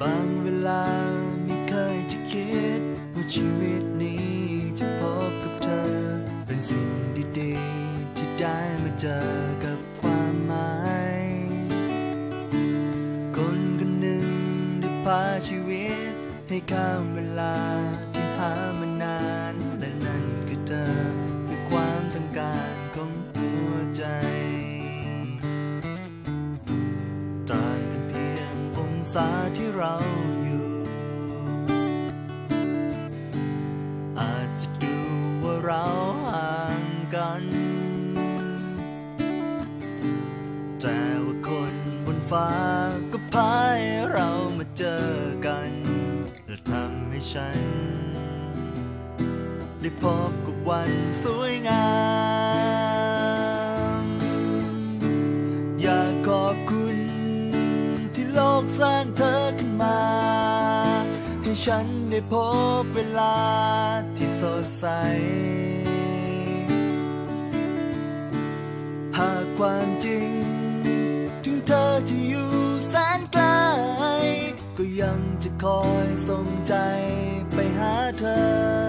บางเวลาไม่เคยจะคิด ว่าชีวิตนี้จะพบกับเธอ เป็นสิ่งดีๆ ที่ได้มาเจอกับความหมาย คนคนหนึ่งได้พาชีวิต ให้ข้ามเวลาที่หามานาน งองศาที่เราอยู่ อาจจะดูว่าเราห่างกัน แต่ว่าคนบนฟ้าก็พาให้เรามาเจอกัน และทำให้ฉัน ได้พบกับวันสวยงาม สร้างเธอขึ้นมา ให้ฉันได้พบเวลาที่สดใส หากความจริง ถึงเธอจะอยู่แสนไกล ก็ยังจะคอยส่งใจไปหาเธอ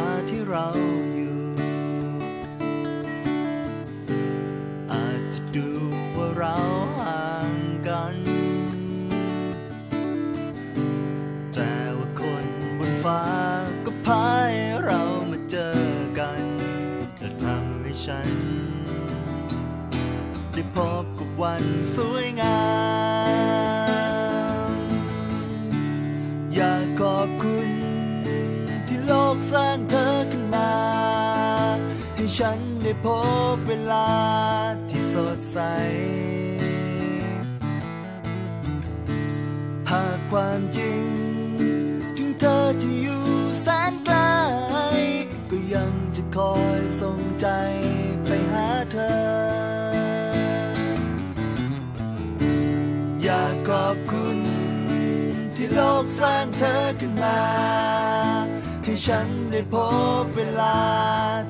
าที่เราอยู่ อาจจะดูว่าเราห่างกัน แต่ว่าคนบนฟ้าก็พาเรามาเจอกันและทำให้ฉัน ได้พบกับวันสวยงาม สร้างเธอขึ้นมา ให้ฉันได้พบเวลาที่สดใส หากความจริง ถึงเธอจะอยู่แสนไกล ก็ยังจะคอยส่งใจไปหาเธอ อยากขอบคุณที่โลกสร้างเธอขึ้นมา ฉันได้พบเวลา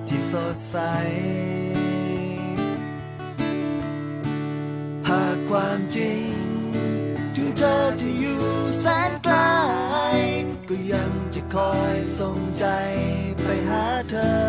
ที่สดใส หากความจริง ถึงเธอจะอยู่แสนไกล ก็ยังจะคอยส่งใจไปหาเธอ